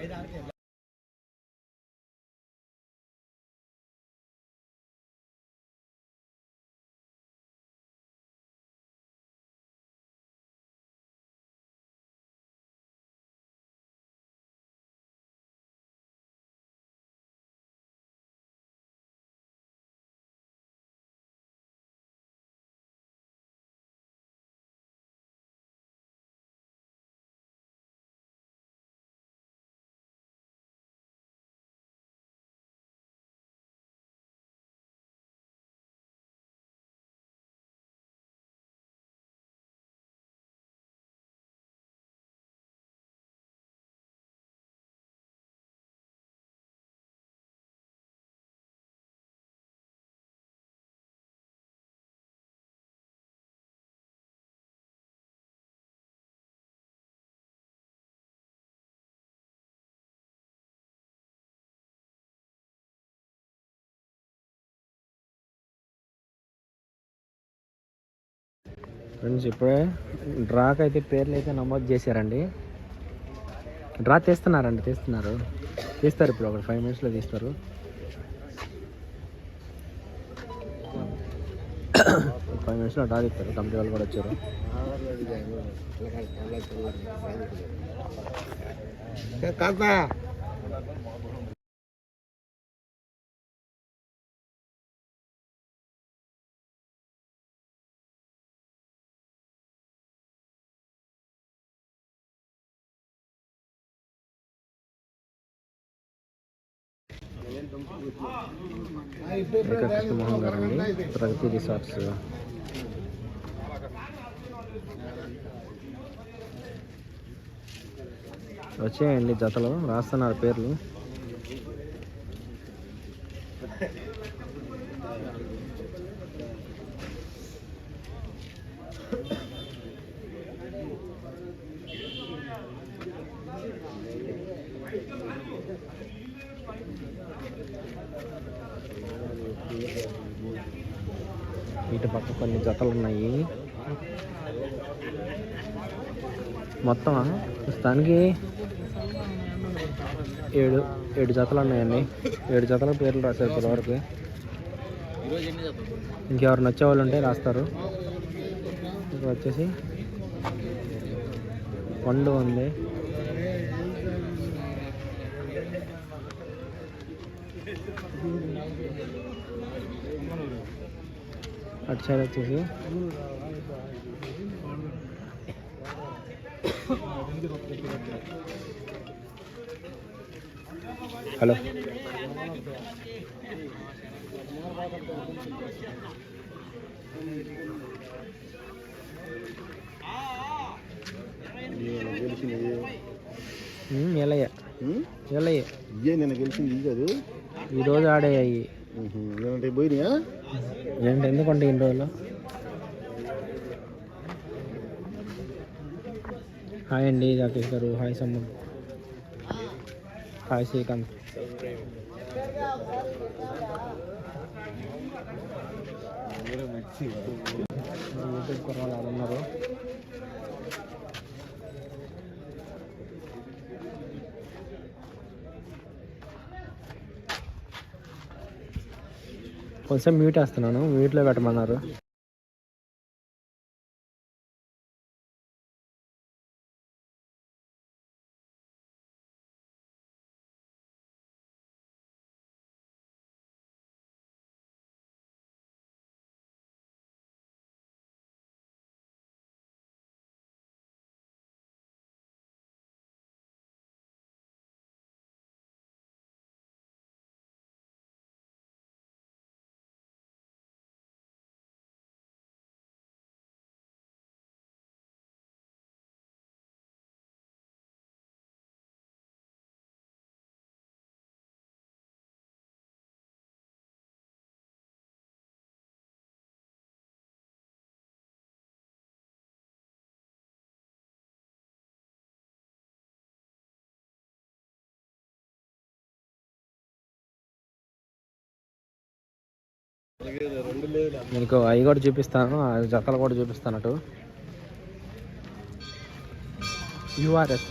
ಐದು ಆರು ఫ్రెండ్స్ ఇప్పుడే డ్రాకి అయితే పేర్లు అయితే నమోదు చేశారండి. డ్రా తీస్తున్నారండి తీస్తున్నారు. తీస్తారు ఇప్పుడు ఒక ఫైవ్ మినిట్స్లో తీస్తారు. ఫైవ్ మినిట్స్లో డ్రా తీస్తారు. కంపెనీ వాళ్ళు కూడా వచ్చారు. కాస్తా ఇక్కడ కృష్ణమోహన్ గారు అండి ప్రగతి రిసార్ట్స్ వచ్చేయండి జతలు రాస్తున్నారు పేర్లు Thank you. ఇటు పక్క కొన్ని జతలు ఉన్నాయి మొత్తం ప్రస్తుతానికి ఏడు ఏడు జతలు ఉన్నాయండి ఏడు జతల పేర్లు రాశారు ఇప్పటివరకు. ఇంకెవరు నచ్చే వాళ్ళు ఉంటే రాస్తారు. ఇక్కడ వచ్చేసి పండు ఉంది. అటు సైడ్ వచ్చేసి హలో ఉమ్, ఎలయ్య ఎలయ్య ఇయ్యే నేను గెలిచింది ఇది కాదు ఈరోజు ఆడేయాయి ఏమంటే పోయినాయా? ఏంటి ఎందుకంటే ఇన్ని రోజులు? హాయ్ అండి రాకేష్ గారు. హాయ్ సమ్మ హాయ్ శ్రీకాంత్. యూట్యూబ్ కుర్రాలు ఆడ కొంచెం మ్యూట్ వేస్తున్నాను. మ్యూట్లో పెట్టమన్నారు. మీకు అవి కూడా చూపిస్తాను ఆ జతలు కూడా చూపిస్తాను అటు యూఆర్ఎస్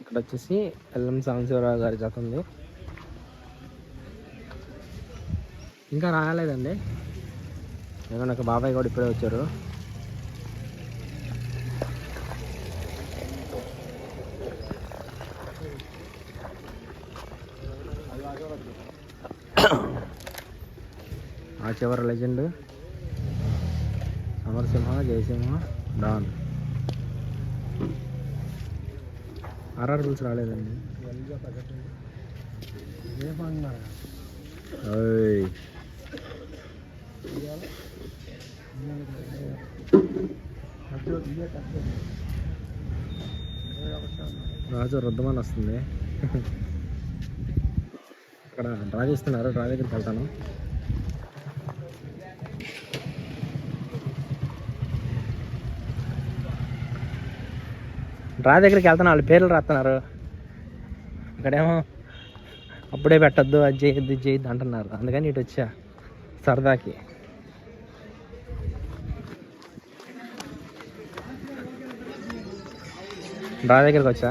ఇక్కడ వచ్చేసి ఎల్ఎం సాంబశివరావు గారి జత ఉంది. ఇంకా రాలేదండి ఏమన్నా ఒక బాబాయ్ కూడా ఇప్పుడే వచ్చారు. ఆ చివరి legend. Samarasimha Jayasimha don. RR rules రాలేదండి. ఓయ్. రాజు రుద్దమని వస్తుంది. ఇక్కడ డ్రా చేస్తున్నారు. డ్రా దగ్గరికి వెళ్తాను. డ్రా దగ్గరికి వెళ్తాను. వాళ్ళు పేర్లు రాస్తున్నారు. ఇక్కడేమో అప్పుడే పెట్టద్దు అది చేయొద్దు ఇది చేయొద్దు అంటున్నారు. అందుకని ఇటు వచ్చా. సరదాకి. డ్రా దగ్గరికి వచ్చా?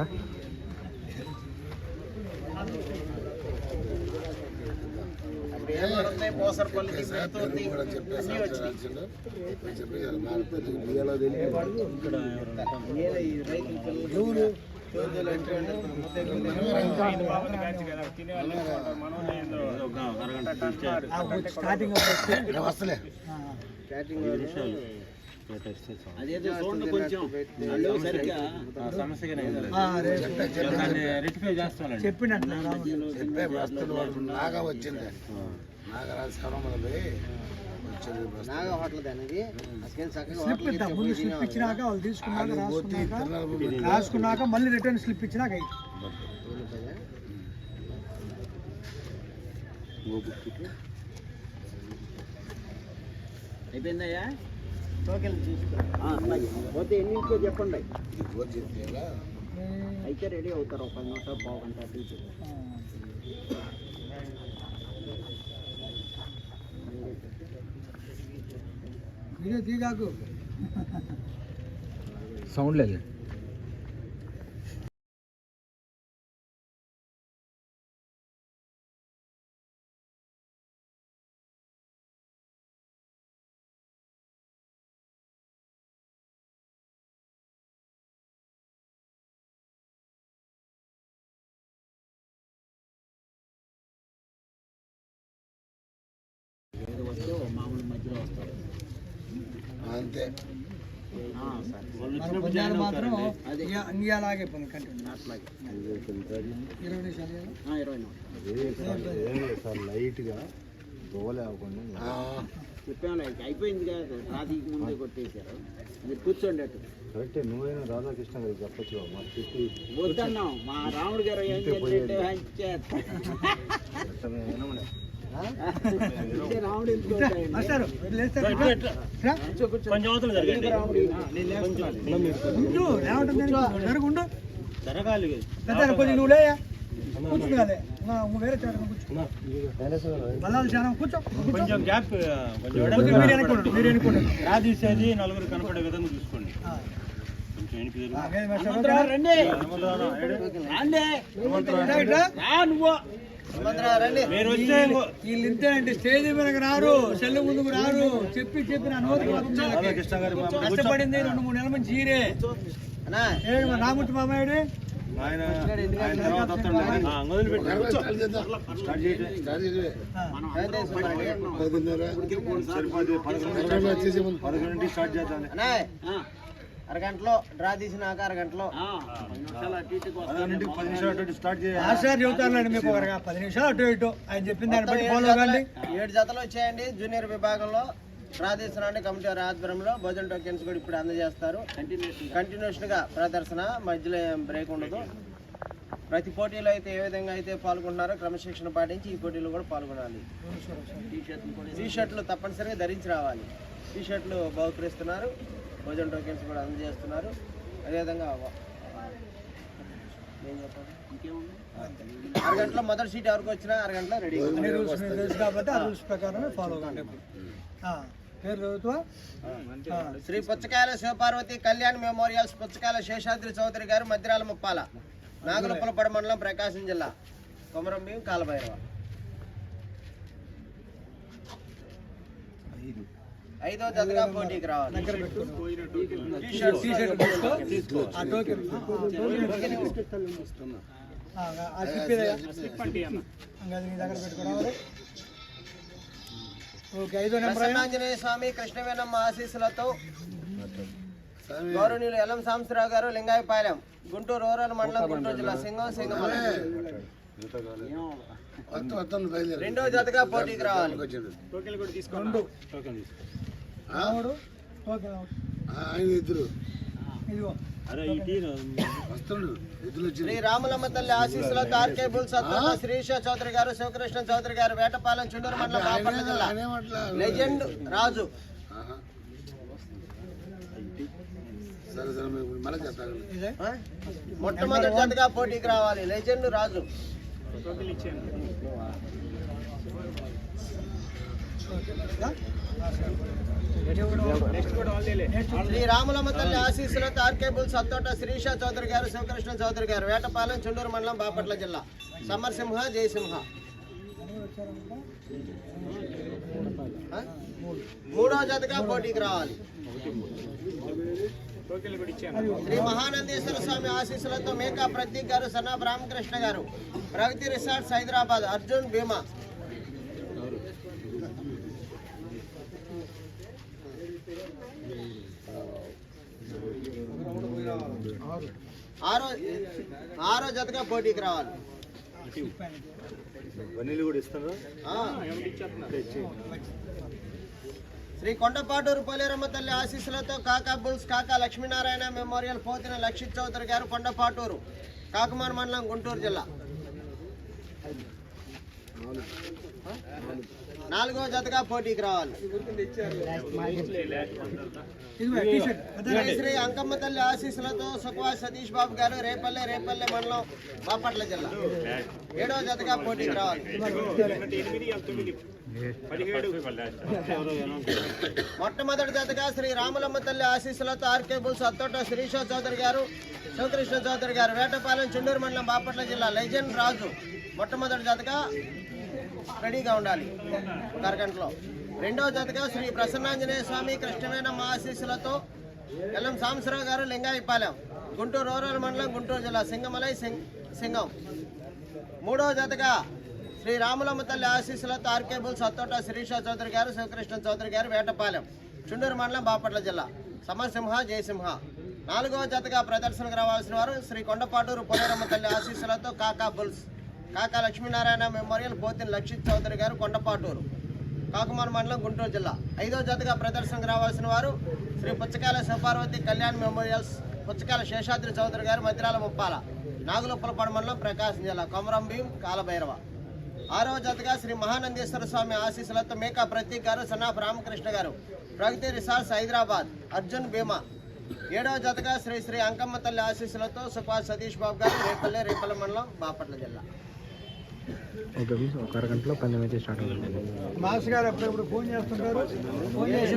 వస్తలే అదేదో చూడండి కొంచెం వాళ్ళు సరిగ్గా చెప్పే వస్తువులు వాడు నాగా వచ్చింది. నాగరాజు శవరములది. నాగా హోటల్ అనేది స్లిప్ ఇద్దాం. ముందు స్లిప్ ఇచ్చినాక వాళ్ళు తీసుకున్నాక రాసుకున్నాక రాసుకున్నాక మళ్ళీ రిటర్న్ స్లిప్ ఇచ్చినాక. అయిపోయిందయ్యా? టోకెన్ చూసుకో ఆ, అలాగే. పోతే ఎన్నింటికో చెప్పండి. అయితే రెడీ అవుతారు. ఒక పది నిమిషాలు పావు గంట అటు ఇటు. వీడియో తీగాకు సౌండ్ లేదు. మామూలు మధ్యలో వస్తారు అంతే మాత్రం అన్ని అలాగే పని కంటిన్యూ ఇరవై నిమిషాలు ఇరవై. లైట్గా చెప్పాను అయిపోయింది కదా రాతికి ముందే కొట్టేశారు. మీరు కూర్చోండి అటు. కరెక్టే నువ్వైనా రాధాకృష్ణ గారికి చెప్పచ్చు మా చుట్టూ వద్దన్నాం మా రాముడు గారు ఏం చేస్తే ఇదే కొంచెం నువ్వు లేయా వేరే కూర్చో కూర్చో కొంచెం గ్యాప్ మీరు మీరు నలుగురు కనపడే విధంగా చూసుకోండి రండి నువ్వు మీరు వస్తే వీళ్ళు ఇంతేనంటే స్టేజ్ మీదకి రారు సెల్లు ముందుకు రారు. చెప్పి చెప్పి నా నోటికి కష్టపడింది రెండు మూడు నెలల నుంచి ఈరే. అన్నా. ఏడు మా రామూర్తి మామయ్యడి ఆయన ఆయన తర్వాత పదకొండు స్టార్ట్ చేద్దాం. అన్నా అరగంటలో డ్రా తీసినాక అరగంటలో. మీకు ఒకరిగా పది నిమిషాలు అటు ఇటు. ఆయన చెప్పిన దాన్ని బట్టి ఏడు ఫాలో జతలు- కండి ఏడు జతలు వచ్చాయండి. జూనియర్ విభాగంలో ప్రాదేశనాన్ని కమిటీ వారి ఆధ్వర్యంలో భోజన టోకెన్స్ కూడా ఇప్పుడు అందజేస్తారు. కంటిన్యూషన్గా ప్రదర్శన. మధ్యలో ఏం బ్రేక్ ఉండదు. ప్రతి పోటీలో అయితే ఏ విధంగా అయితే పాల్గొంటున్నారో క్రమశిక్షణ పాటించి ఈ పోటీలో కూడా పాల్గొనాలి. టీ షర్ట్లు తప్పనిసరిగా ధరించి రావాలి. టీ షర్ట్లు బహుకరిస్తున్నారు. భోజన టోకెన్స్ కూడా అందజేస్తున్నారు. అదేవిధంగా అరగంటలో మొదటి సీట్ ఎవరికి వచ్చినా అరగంటలో రెడీ అన్ని రూల్స్ కాబట్టి ఆ రూల్స్ ప్రకారమే ఫాలో కండి. శ్రీ పుచ్చకాయల శివపార్వతి కళ్యాణ్ మెమోరియల్స్ పుచ్చకాయల శేషాద్రి చౌదరి గారు మధ్యరాల ముప్పాల నాగులపులపడ మండలం ప్రకాశం జిల్లా కొమరం భీం కాలభైరవ. ఐదో. జతగా పోటీకి రావాలి. దగ్గర పెట్టు. టీ షర్ట్స్ టీ షర్ట్ తీసుకో. ఆ టోకెన్ ఆ, టోకెన్ ఆ, ఆ స్లిప్ ఇదే. ఇంకా అది నీ దగ్గర పెట్టుకోవాలి ఓకే ఐదో నెంబర్ ప్రసన్నాంజనేయ స్వామి కృష్ణవేనమ్మ ఆశీస్సులతో గౌరవనీయులు ఎల్ఎం సాంబశివరావు గారు లింగాయపాలెం గుంటూరు రూరల్ మండలం గుంటూరు జిల్లా సింగం బయలుదేరి. రెండో జతగా పోటీకి రావాలి? మూడు ఆ, ఆయన ఇద్దరు. ఇదిగో. శ్రీ రాములమ్మ తల్లి ఆశీస్సులతో ఆర్కే బుల్ సత్తా శ్రీష చౌదరి గారు శివకృష్ణ చౌదరి గారు వేటపాలెం చుండూరు మండలం బాపట్ల జిల్లా. లెజెండ్ రాజు. ఆహా. సరే సరే మీరు మళ్ళీ చేస్తాను ఇదే? ఆ? మొట్టమొదటి జతగా పోటీకి రావాలి. లెజెండ్ రాజు. శ్రీ రాములమ్మ తల్లి ఆశీస్సులతో ఆర్కే బుల్ సత్తోట శ్రీష చౌదరి గారు శివకృష్ణ చౌదరి గారు వేటపాలెం చుండూరు మండలం బాపట్ల జిల్లా. సమర్సింహ జయసింహ. ఆ? మూడో జతగా పోటీకి రావాలి. శ్రీ మహానందేశ్వర స్వామి ఆశీస్సులతో Meka Prateek garu son of Ramakrishna garu Pragathi resorts Hyderabad Arjun Bheema. ఆరో ఆరో జతగా పోటీకి రావాలి. వనీలు కూడా ఇస్తారా. శ్రీ కొండపాటూరు పోలేరమ్మ తల్లి ఆశీస్సులతో కాకా బుల్స్ కాకా లక్ష్మీనారాయణ మెమోరియల్ పోతిన లక్షిత్ చౌదరి గారు కొండపాటూరు కాకుమార్ మండలం గుంటూరు జిల్లా. నాలుగో జతగా పోటీకి రావాలి. శ్రీ శ్రీ అంకమ్మ తల్లి ఆశీస్సులతో సుఖవా సతీష్ బాబు గారు రేపల్లె రేపల్లె మండలం బాపట్ల జిల్లా. ఏడో జతగా పోటీకి రావాలి. మొట్టమొదటి జతగా శ్రీ రాములమ్మ తల్లి ఆశీస్సులతో ఆర్కే బుల్స్ అత్తోట శ్రీశో చౌదరి గారు శివకృష్ణ చౌదరి గారు వేటపాలెం చెండూరు మండలం బాపట్ల జిల్లా లెజెండ్ రాజు మొట్టమొదటి జతగా రెడీగా ఉండాలి ఒక అరగంటలో రెండవ జతగా శ్రీ ప్రసన్నాంజనేయ స్వామి కృష్ణవేణమ్మ ఆశీస్సులతో ఎల్ఎం సాంబశివరావు గారు లింగాయిపాలెం గుంటూరు రూరల్ మండలం గుంటూరు జిల్లా సింగమలై సింగం మూడవ జతగా శ్రీ రాములమ్మ తల్లి ఆశీస్సులతో ఆర్కేబుల్ సత్తోట శిరీష చౌదరి గారు శివకృష్ణ చౌదరి గారు వేటపాలెం చుండూరు మండలం బాపట్ల జిల్లా. సమరసింహ జయసింహ. నాలుగవ జతగా ప్రదర్శనకు రావాల్సిన వారు శ్రీ కొండపాటూరు పొలేరమ్మ తల్లి ఆశీస్సులతో కాకా బుల్స్ కాకా లక్ష్మీనారాయణ మెమోరియల్ పోతిన లక్షిత్ చౌదరి గారు కొండపాటూరు కాకుమార్ మండలం గుంటూరు జిల్లా. ఐదో జతగా ప్రదర్శనకు రావాల్సిన వారు శ్రీ పుచ్చకాయల శివపార్వతి కళ్యాణ్ మెమోరియల్స్ పుచ్చకాయల శేషాద్రి చౌదరి గారు మధ్యరాల ముప్పాల నాగులప్పలపాడు మండలం ప్రకాశం జిల్లా. కొమరం భీం కాలభైరవ. ఆరవ జతగా శ్రీ మహానందేశ్వర స్వామి ఆశీస్సులతో Meka Prateek garu son of Ramakrishna garu. Pragathi resorts Hyderabad Arjun Bheema. ఏడవ జతగా శ్రీ శ్రీ అంకమ్మ తల్లి ఆశీస్సులతో సుభాష్ సతీష్ బాబు గారు రేపల్లె రేపల్లె మండలం బాపట్ల జిల్లా. ఓకే ఒక అరగంటలో పందెం అయితే స్టార్ట్ అవుతుంది. మాస్టర్ గారు అప్పుడప్పుడు ఫోన్ చేస్తుంటారు? ఫోన్ చేసిన